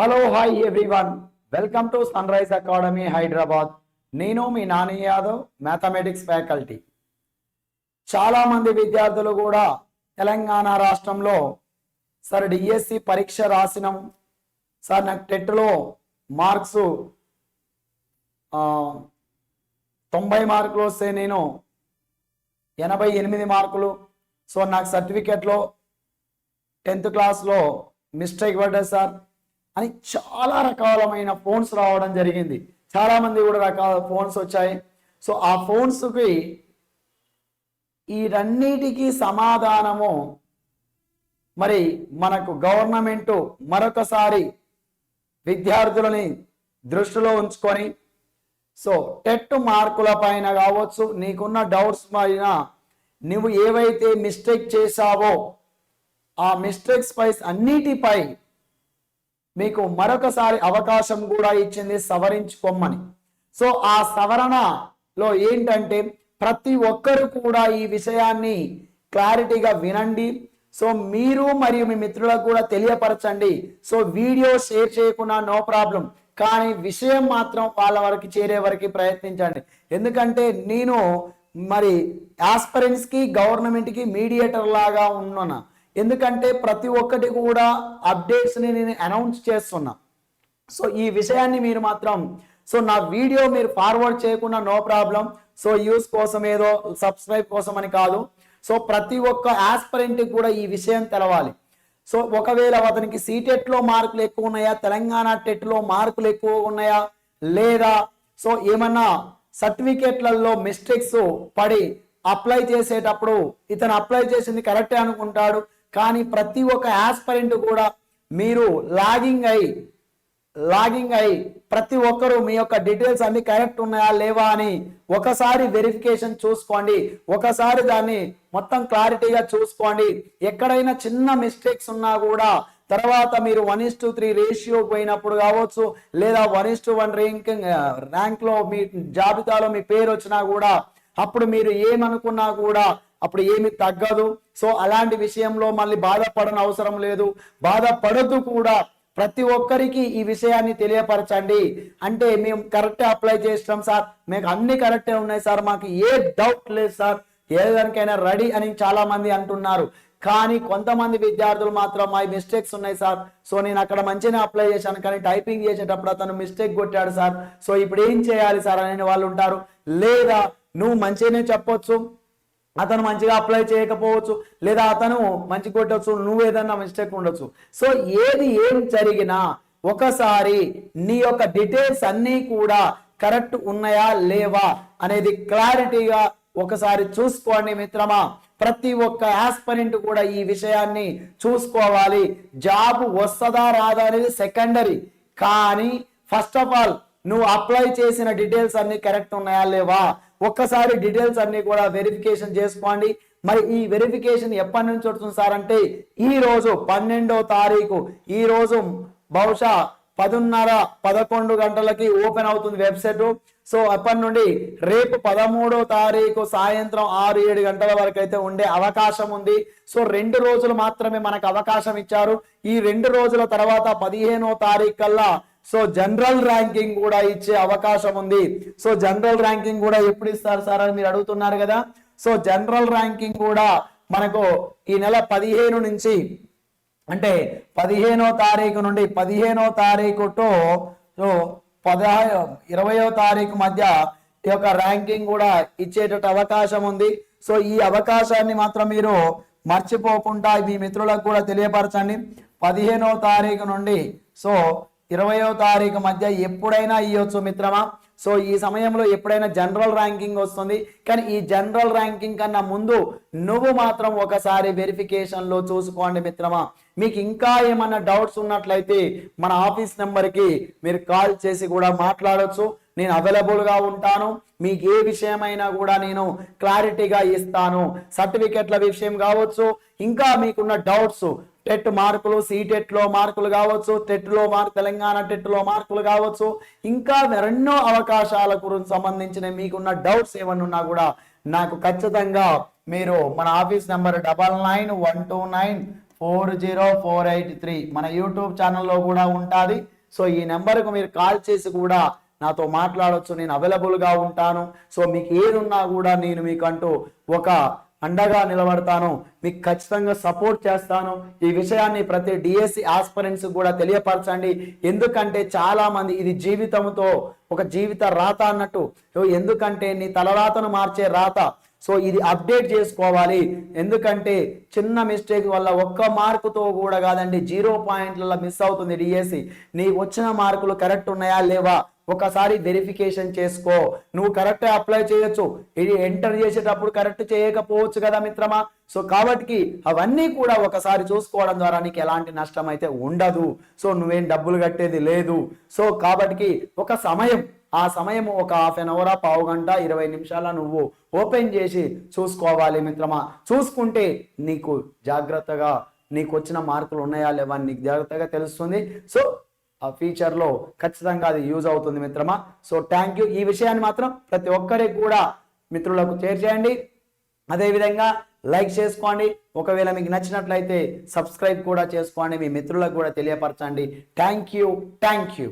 Hello hi everyone welcome to Sunrise Academy Hyderabad నేను మీ Nani Yadav mathematics faculty చాలామంది విద్యార్థులు కూడా తెలంగాణ రాష్ట్రంలో సార్ డిఎస్సి పరీక్ష రాసినాం సార్ నాకు టెట్లో మార్క్స్ తొంభై మార్కులు వస్తే నేను ఎనభై ఎనిమిది మార్కులు. సో నాకు సర్టిఫికెట్లో టెన్త్ క్లాస్లో మిస్టేక్ పడ్డా సార్. అని చాలా రకాలమైన ఫోన్స్ రావడం జరిగింది. చాలామంది కూడా రకాల ఫోన్స్ వచ్చాయి. సో ఆ ఫోన్స్కి ఈ రన్నిటికీ సమాధానము మరి మనకు గవర్నమెంటు మరొకసారి విద్యార్థులని దృష్టిలో ఉంచుకొని సో టెట్ మార్కుల పైన కావచ్చు నీకున్న డౌట్స్ పైన నువ్వు ఏవైతే మిస్టేక్ చేశావో ఆ మిస్టేక్స్ పై అన్నిటిపై మీకు మరొకసారి అవకాశం కూడా ఇచ్చింది సవరించుకోమని. సో ఆ సవరణలో ఏంటంటే ప్రతి ఒక్కరు కూడా ఈ విషయాన్ని క్లారిటీగా వినండి. సో మీరు మరియు మీ మిత్రులకు కూడా తెలియపరచండి. సో వీడియో షేర్ చేయకుండా నో ప్రాబ్లం. కానీ విషయం మాత్రం వాళ్ళ వరకు చేరే వరకు ప్రయత్నించండి. ఎందుకంటే నేను మరి ఆస్పరెంట్స్కి గవర్నమెంట్కి మీడియేటర్ లాగా ఉన్నాను? ఎందుకంటే ప్రతి ఒక్కటి కూడా అప్డేట్స్ని నేను అనౌన్స్ చేస్తున్నా. సో ఈ విషయాన్ని మీరు మాత్రం సో నా వీడియో మీరు ఫార్వర్డ్ చేయకుండా నో ప్రాబ్లం. సో యూస్ కోసం ఏదో సబ్స్క్రైబ్ కోసం అని కాదు. సో ప్రతి ఒక్క ఆస్పరెంట్కి కూడా ఈ విషయం తెలవాలి. సో ఒకవేళ అతనికి సీటెట్లో మార్కులు ఎక్కువ ఉన్నాయా? తెలంగాణ టెట్లో మార్కులు ఎక్కువ ఉన్నాయా? లేదా సో ఏమన్నా సర్టిఫికేట్లలో మిస్టేక్స్ పడి అప్లై చేసేటప్పుడు ఇతను అప్లై చేసింది కరెక్టే అనుకుంటాడు? కానీ ప్రతి ఒక్క యాస్పరెంట్ కూడా మీరు లాగింగ్ అయి లాగింగ్ అయి ప్రతి ఒక్కరూ మీ యొక్క డీటెయిల్స్ అన్ని కరెక్ట్ ఉన్నాయా లేవా అని ఒకసారి వెరిఫికేషన్ చూసుకోండి. ఒకసారి దాన్ని మొత్తం క్లారిటీగా చూసుకోండి. ఎక్కడైనా చిన్న మిస్టేక్స్ ఉన్నా కూడా తర్వాత మీరు one is to three ratio పోయినప్పుడు కావచ్చు లేదా one is to one ranking ర్యాంక్లో మీ జాబితాలో మీ పేరు వచ్చినా కూడా అప్పుడు మీరు ఏమనుకున్నా కూడా అప్పుడు ఏమి తగ్గదు. సో అలాంటి విషయంలో మళ్ళీ బాధపడని అవసరం లేదు. బాధపడద్దు కూడా. ప్రతి ఒక్కరికి ఈ విషయాన్ని తెలియపరచండి. అంటే మేము కరెక్ట్ అప్లై చేసినాం సార్. మీకు అన్ని కరెక్టే ఉన్నాయి సార్. మాకు ఏ డౌట్ లేదు సార్. ఏదానికైనా రెడీ అని చాలా మంది అంటున్నారు. కానీ కొంతమంది విద్యార్థులు మాత్రం మై మిస్టేక్స్ ఉన్నాయి సార్. సో నేను అక్కడ మంచిగా అప్లై చేశాను. కానీ టైపింగ్ చేసేటప్పుడు అతను మిస్టేక్ కొట్టాడు సార్. సో ఇప్పుడు ఏం చేయాలి సార్? అని వాళ్ళు ఉంటారు. లేదా నువ్వు మంచిగానే చెప్పొచ్చు. అతను మంచిగా అప్లై చేయకపోవచ్చు లేదా అతను మంచి కొట్టవచ్చు నువ్వు ఏదన్నా మిస్టేక్ ఉండొచ్చు. సో ఏది ఏం జరిగినా ఒకసారి నీ యొక్క డీటెయిల్స్ అన్నీ కూడా కరెక్ట్ ఉన్నాయా లేవా అనేది క్లారిటీగా ఒకసారి చూసుకోండి మిత్రమా. ప్రతి ఒక్క ఆస్పరెంట్ కూడా ఈ విషయాన్ని చూసుకోవాలి. జాబ్ వస్తుందా రాదా అనేది సెకండరీ కానీ ఫస్ట్ ఆఫ్ ఆల్ నువ్వు అప్లై చేసిన డీటెయిల్స్ అన్ని కరెక్ట్ ఉన్నాయా లేవా? ఒక్కసారి డీటెయిల్స్ అన్ని కూడా వెరిఫికేషన్ చేసుకోండి. మరి ఈ వెరిఫికేషన్ ఎప్పటి నుంచి వస్తుంది సార్ అంటే ఈ రోజు పన్నెండో తారీఖు ఈ రోజు బహుశా పదున్నర పదకొండు గంటలకి ఓపెన్ అవుతుంది వెబ్సైట్. సో అప్పటి నుండి రేపు పదమూడో తారీఖు సాయంత్రం ఆరు ఏడు గంటల వరకు అయితే ఉండే అవకాశం ఉంది. సో రెండు రోజులు మాత్రమే మనకు అవకాశం ఇచ్చారు. ఈ రెండు రోజుల తర్వాత పదిహేనో తారీఖు కల్లా సో జనరల్ ర్యాంకింగ్ కూడా ఇచ్చే అవకాశం ఉంది. సో జనరల్ ర్యాంకింగ్ కూడా ఎప్పుడు ఇస్తారు సార్ అని మీరు అడుగుతున్నారు కదా? సో జనరల్ ర్యాంకింగ్ కూడా మనకు ఈ నెల పదిహేను నుంచి అంటే పదిహేనో తారీఖు నుండి పదిహేనో తారీఖు టు సో పదహారు ఇరవయో తారీఖు మధ్య ఈ యొక్క ర్యాంకింగ్ కూడా ఇచ్చేటట్టు అవకాశం ఉంది. సో ఈ అవకాశాన్ని మాత్రం మీరు మర్చిపోకుండా మీ మిత్రులకు కూడా తెలియపరచండి. పదిహేనో తారీఖు నుండి సో ఇరవయో తారీఖు మధ్య ఎప్పుడైనా ఇవ్వచ్చు మిత్రమా? సో ఈ సమయంలో ఎప్పుడైనా జనరల్ ర్యాంకింగ్ వస్తుంది. కానీ ఈ జనరల్ ర్యాంకింగ్ కన్నా ముందు నువ్వు మాత్రం ఒకసారి వెరిఫికేషన్లో చూసుకోండి మిత్రమా. మీకు ఇంకా ఏమన్నా డౌట్స్ ఉన్నట్లయితే మన ఆఫీస్ నెంబర్కి మీరు కాల్ చేసి కూడా మాట్లాడవచ్చు నేను అవైలబుల్గా ఉంటాను. మీకు ఏ విషయమైనా కూడా నేను క్లారిటీగా ఇస్తాను. సర్టిఫికెట్ల విషయం కావచ్చు. ఇంకా మీకున్న డౌట్స్ టెట్ మార్కులు సీటెట్లో మార్కులు కావచ్చు టెట్లో మార్క్ తెలంగాణ టెట్లో మార్కులు కావచ్చు ఇంకా మరెన్నో అవకాశాల గురించి సంబంధించిన మీకున్న డౌట్స్ ఏమన్నా కూడా నాకు ఖచ్చితంగా మీరు మన office number double nine one two nine four zero four eight three మన యూట్యూబ్ ఛానల్లో కూడా ఉంటుంది. సో ఈ నెంబర్కు మీరు కాల్ చేసి కూడా నాతో మాట్లాడవచ్చు నేను అవైలబుల్గా ఉంటాను. సో మీకు ఏదున్నా కూడా నేను మీకంటూ ఒక అండగా నిలబడతాను. మీకు ఖచ్చితంగా సపోర్ట్ చేస్తాను. ఈ విషయాన్ని ప్రతి డిఎస్సి ఆస్పరెంట్స్ కూడా తెలియపరచండి. ఎందుకంటే చాలా మంది ఇది జీవితంతో ఒక జీవిత రాత అన్నట్టు. సో ఎందుకంటే నీ తలరాతను మార్చే రాత. సో ఇది అప్డేట్ చేసుకోవాలి. ఎందుకంటే చిన్న మిస్టేక్ వల్ల ఒక్క మార్కుతో కూడా కాదండి జీరో పాయింట్లలో మిస్ అవుతుంది డిఎస్సి నీకు వచ్చిన మార్కులు కరెక్ట్ ఉన్నాయా లేవా? ఒకసారి వెరిఫికేషన్ చేసుకో. నువ్వు కరెక్ట్ అప్లై చేయొచ్చు. ఇది ఎంటర్ చేసేటప్పుడు కరెక్ట్ చేయకపోవచ్చు కదా మిత్రమా? సో కాబట్టి అవన్నీ కూడా ఒకసారి చూసుకోవడం ద్వారా నీకు ఎలాంటి నష్టం అయితే ఉండదు. సో నువ్వేం డబ్బులు కట్టేది లేదు. సో కాబట్టి ఒక సమయం ఆ సమయం ఒక హాఫ్ అన్ అవర్ పావు గంట ఇరవై నిమిషాల నువ్వు ఓపెన్ చేసి చూసుకోవాలి మిత్రమా. చూసుకుంటే నీకు జాగ్రత్తగా నీకు వచ్చిన మార్కులు ఉన్నాయా లేవా నీకు జాగ్రత్తగా తెలుస్తుంది. సో ఆ ఫీచర్లో ఖచ్చితంగా అది యూజ్ అవుతుంది మిత్రమా? సో థ్యాంక్ యూ ఈ విషయాన్ని మాత్రం ప్రతి ఒక్కరికి కూడా మిత్రులకు షేర్ చేయండి. అదేవిధంగా లైక్ చేసుకోండి. ఒకవేళ మీకు నచ్చినట్లయితే సబ్స్క్రైబ్ కూడా చేసుకోండి. మీ మిత్రులకు కూడా తెలియపరచండి. Thank you thank you